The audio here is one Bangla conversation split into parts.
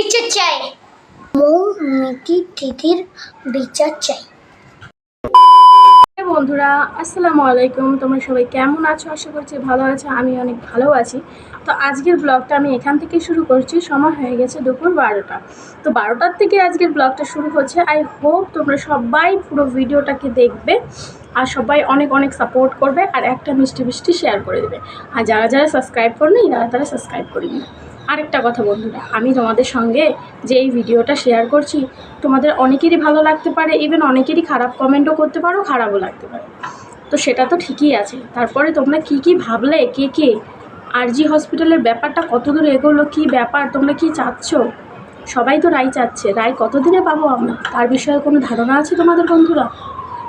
বিচার চাই। মৌ মিটি দিদির বিচার চাই। হ্যাঁ বন্ধুরা আসসালামু আলাইকুম। তোমরা সবাই কেমন আছো? আশা করছি ভালো আছো আমি অনেক ভালো আছি। তো আজকের ব্লগটা আমি এখান থেকে শুরু করছি। সময় হয়ে গেছে দুপুর বারোটা। তো বারোটার থেকে আজকের ব্লগটা শুরু হচ্ছে। আই হোপ তোমরা সবাই পুরো ভিডিওটাকে দেখবে আর সবাই অনেক অনেক সাপোর্ট করবে আর একটা মিষ্টি মিষ্টি শেয়ার করে দেবে। আর যারা যারা সাবস্ক্রাইব করনি তারা তারা সাবস্ক্রাইব করে নিবে আরেকটা কথা বন্ধুরা, আমি তোমাদের সঙ্গে যে এই ভিডিওটা শেয়ার করছি, তোমাদের অনেকেরই ভালো লাগতে পারে ইভেন অনেকেরই খারাপ কমেন্টও করতে পারো, খারাপও লাগতে পারে। তো সেটা তো ঠিকই আছে। তারপরে তোমরা কি কি ভাবলে, কে কে আরজি হসপিটালের ব্যাপারটা কত দূর এগোলো, কী ব্যাপার, তোমরা কি চাচ্ছ? সবাই তো রায় চাচ্ছে, রায় কতদিনে পাবো আমরা? তার বিষয়ে কোনো ধারণা আছে তোমাদের বন্ধুরা?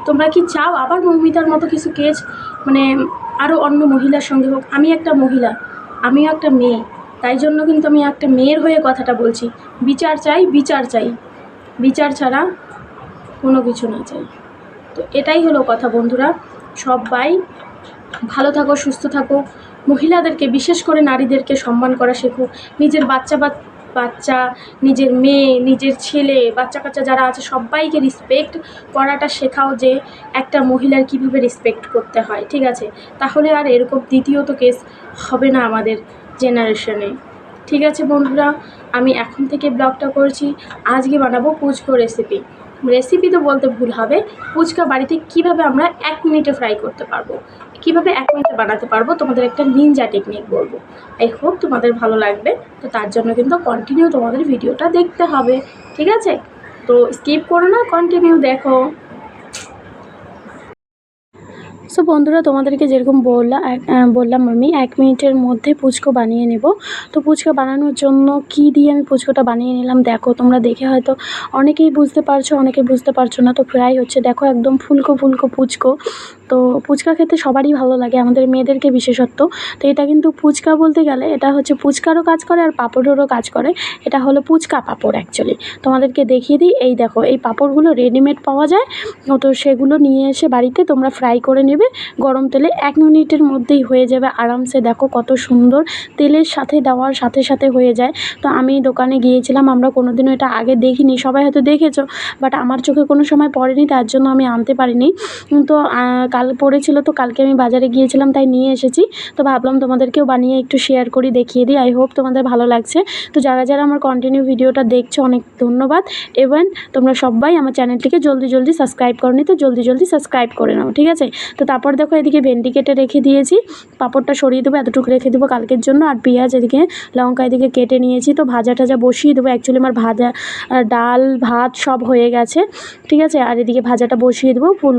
তোমরা কি চাও আবার মৌমিতার মতো কিছু কেস মানে আরও অন্য মহিলার সঙ্গে হোক, আমি একটা মহিলা, আমিও একটা মেয়ে তাই জন্য কিন্তু আমি একটা মেয়ের হয়ে কথাটা বলছি। বিচার চাই বিচার চাই। বিচার ছাড়া কোনো কিছু না চাই। তো এটাই হলো কথা বন্ধুরা। সবাই ভালো থাকো, সুস্থ থাকো। মহিলাদেরকে, বিশেষ করে নারীদেরকে সম্মান করা শেখো। নিজের বাচ্চা বাচ্চা, নিজের মেয়ে, নিজের ছেলে বাচ্চা কাচ্চা যারা আছে, সবাইকে রেসপেক্ট করাটা শেখাও যে একটা মহিলার কীভাবে রেসপেক্ট করতে হয়। ঠিক আছে? তাহলে আর এরকম দ্বিতীয়ত কেস হবে না আমাদের জেনারেশনে ঠিক আছে বন্ধুরা, আমি এখন থেকে ব্লগটা করছি। আজকে বানাবো পুচকো রেসিপি রেসিপি তো বলতে ভুল হবে ফুচকা বাড়িতে কীভাবে আমরা এক মিনিটে ফ্রাই করতে পারব? কীভাবে এক মিনিটে বানাতে পারব? তোমাদের একটা নিনজা টেকনিক বলব। আই হোপ তোমাদের ভালো লাগবে। তো তার জন্য কিন্তু কন্টিনিউ তোমাদের ভিডিওটা দেখতে হবে। ঠিক আছে? তো স্কিপ করো না কন্টিনিউ দেখো। সো বন্ধুরা, তোমাদেরকে যেরকম বললাম বললাম আমি, এক মিনিটের মধ্যে পুচকো বানিয়ে নেব। তো পুচকা বানানোর জন্য কি দিয়ে আমি পুচকোটা বানিয়ে নিলাম, দেখো, তোমরা দেখে হয়তো অনেকেই বুঝতে পারছ, অনেকে বুঝতে পারছ না। তো ফ্রাই হচ্ছে, দেখো, একদম ফুলকো ফুলকো পুচকো। তো ফুচকা খেতে সবারই ভালো লাগে, আমাদের মেয়েদেরকে বিশেষত্ব। তো এটা কিন্তু ফুচকা বলতে গেলে, এটা হচ্ছে ফুচকারও কাজ করে আর পাঁপড়েরও কাজ করে। এটা হলো পুচকা পাঁপড় অ্যাকচুয়ালি তোমাদেরকে দেখিয়ে দিই, এই দেখো, এই পাঁপড়গুলো রেডিমেড পাওয়া যায়। তো সেগুলো নিয়ে এসে বাড়িতে তোমরা ফ্রাই করে নেবে। গরম তেলে এক মিনিটের মধ্যেই হয়ে যাবে। আরামসে দেখো কত সুন্দর তেলের সাথে দেওয়ার সাথে সাথে হয়ে যায়। তো আমি দোকানে গিয়েছিলাম, আমরা কোনোদিনও এটা আগে দেখিনি। সবাই হয়তো দেখেছ বাট আমার চোখে কোনো সময় পড়েনি, তার জন্য আমি আনতে পারিনি। তো কাল পড়েছিল তো কালকে আমি বাজারে গিয়েছিলাম, তাই নিয়ে এসেছি। তো ভাবলাম তোমাদেরকেও বানিয়ে একটু শেয়ার করি, দেখিয়ে দিই। আই হোপ তোমাদের ভালো লাগছে। তো যারা যারা আমার কন্টিনিউ ভিডিওটা দেখছ, অনেক ধন্যবাদ। এবং তোমরা সবাই আমার চ্যানেলটিকে জলদি জলদি সাবস্ক্রাইব করনি, তো জলদি জলদি সাবস্ক্রাইব করে নাও, ঠিক আছে? তো তারপর দেখো এদিকে ভেন্ডি কেটে রেখে দিয়েছি। পাঁপড়টা সরিয়ে দেবো, এতটুকু রেখে দেবো কালকের জন্য। আর পেঁয়াজ এদিকে লঙ্কা এদিকে কেটে নিয়েছি তো ভাজা টাজা বসিয়ে দেবো। অ্যাকচুয়ালি আমার ভাজা ডাল, ভাত সব হয়ে গেছে, ঠিক আছে? আর এদিকে ভাজাটা বসিয়ে দেবো। ফুল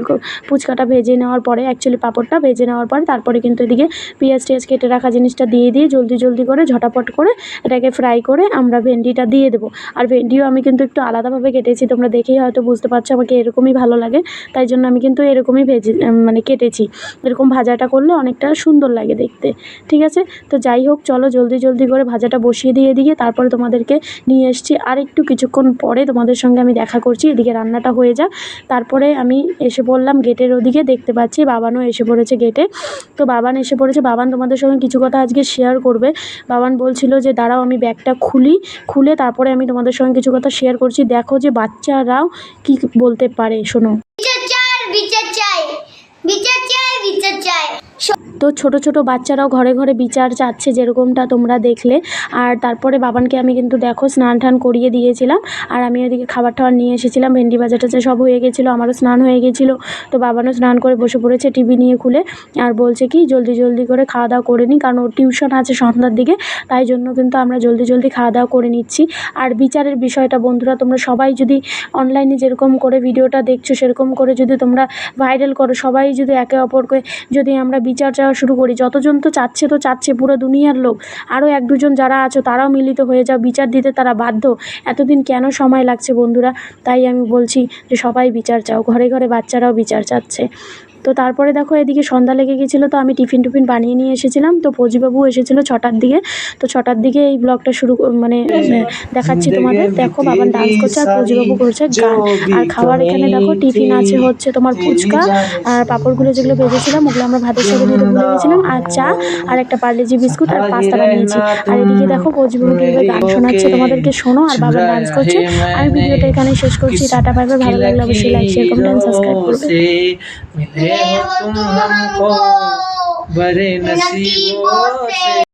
ফুচকাটা ভেজে নেওয়ার পরে অ্যাকচুয়ালি পাঁপড়টা ভেজে নেওয়ার পরে তারপরে কিন্তু এদিকে পেঁয়াজ টেয়াজ কেটে রাখা জিনিসটা দিয়ে দিয়ে জলদি জলদি করে, ঝটাপট করে এটাকে ফ্রাই করে আমরা ভেন্ডিটা দিয়ে দেবো। আর ভেন্ডিও আমি কিন্তু একটু আলাদাভাবে কেটেছি, তোমরা দেখেই হয়তো বুঝতে পারছ, আমাকে এরকমই ভালো লাগে। তাই জন্য আমি কিন্তু এরকমই ভেজে মানে মানে কেটেছি। এরকম ভাজাটা করলে অনেকটা সুন্দর লাগে দেখতে, ঠিক আছে? তো যাই হোক, চলো জলদি জলদি করে ভাজাটা বসিয়ে দিয়ে দিয়ে তারপরে তোমাদেরকে নিয়ে এসছি। আর একটু কিছুক্ষণ পরে তোমাদের সঙ্গে আমি দেখা করছি, এদিকে রান্নাটা হয়ে যাক। তারপরে আমি এসে পড়লাম গেটের ওদিকে, দেখতে পাচ্ছি বাবানও এসে পড়েছে গেটে। তো বাবান এসে পড়েছে, বাবান তোমাদের সঙ্গে কিছু কথা আজকে শেয়ার করবে। বাবান বলছিল যে, দাঁড়াও, আমি ব্যাগটা খুলি। খুলে তারপরে আমি তোমাদের সঙ্গে কিছু কথা শেয়ার করছি। দেখো যে বাচ্চারাও কি বলতে পারে, শোনো বিচার চাই বিচার চাই বিচার চাই বিচার চাই তো ছোট ছোট বাচ্চারাও ঘরে ঘরে বিচার চাচ্ছে যেরকমটা তোমরা দেখলে। আর তারপরে বাবানকে আমি কিন্তু দেখো স্নান টান করিয়ে দিয়েছিলাম। আর আমি ওদিকে খাবার টাবার নিয়ে এসেছিলাম, ভেন্ডি টাজা সব হয়ে গেছিল, আমারও স্নান হয়ে গেছিল। তো বাবানও স্নান করে বসে পড়েছে টিভি নিয়ে খুলে। আর বলছে কি, জলদি জলদি করে খাওয়া দাওয়া করে নিই কারণ ওর টিউশন আছে সন্ধ্যার দিকে, তাই জন্য কিন্তু আমরা জলদি জলদি খাওয়া দাওয়া করে নিচ্ছি। আর বিচারের বিষয়টা বন্ধুরা, তোমরা সবাই যদি অনলাইনে যেরকম করে ভিডিওটা দেখছ, সেরকম করে যদি তোমরা ভাইরাল করো, সবাই যদি একে অপরকে যদি আমরা বিচার চাওয়া শুরু করি। যতজন তো চাচ্ছে তো চাচ্ছে, পুরো দুনিয়ার লোক। আরও এক দুজন যারা আছো, তারাও মিলিত হয়ে যাও, বিচার দিতে তারা বাধ্য। এতদিন কেন সময় লাগছে বন্ধুরা? তাই আমি বলছি যে সবাই বিচার চাও, ঘরে ঘরে বাচ্চারাও বিচার চাচ্ছে। তো তারপরে দেখো এদিকে সন্ধ্যা লেগে গেছিল তো আমি টিফিন টুফিন বানিয়ে নিয়ে এসেছিলাম। তো ফৌজিবাবু এসেছিল ছটার দিকে। তো ছটার দিকে এই ব্লগটা শুরু মানে দেখাচ্ছি তোমাদের। দেখো বাবা ডান্স করছে আর ফৌজিবাবু করছে গান। আর খাবার এখানে দেখো টিফিন আছে হচ্ছে তোমার ফুচকা। আর পাঁপড়গুলো যেগুলো ভেজেছিলাম ওগুলো আমরা ভাতের সাথে নিতে ভুলে গেছিলাম আর চা আর একটা পার্লেজি বিস্কুট আর পাস্তা বানিয়েছি আর এদিকে দেখো ফৌজিবাবু কীভাবে গান শোনাচ্ছে তোমাদেরকে শোনো আর বাবা ডান্স করছে। আমি ভিডিওটা এখানে শেষ করছি। টাটা পাইবে ভালো লাগলে অবশ্যই লাইক শেয়ার কমেন্ট সাবস্ক্রাইব করবে। हो तुम हमको बड़े नसीबों से।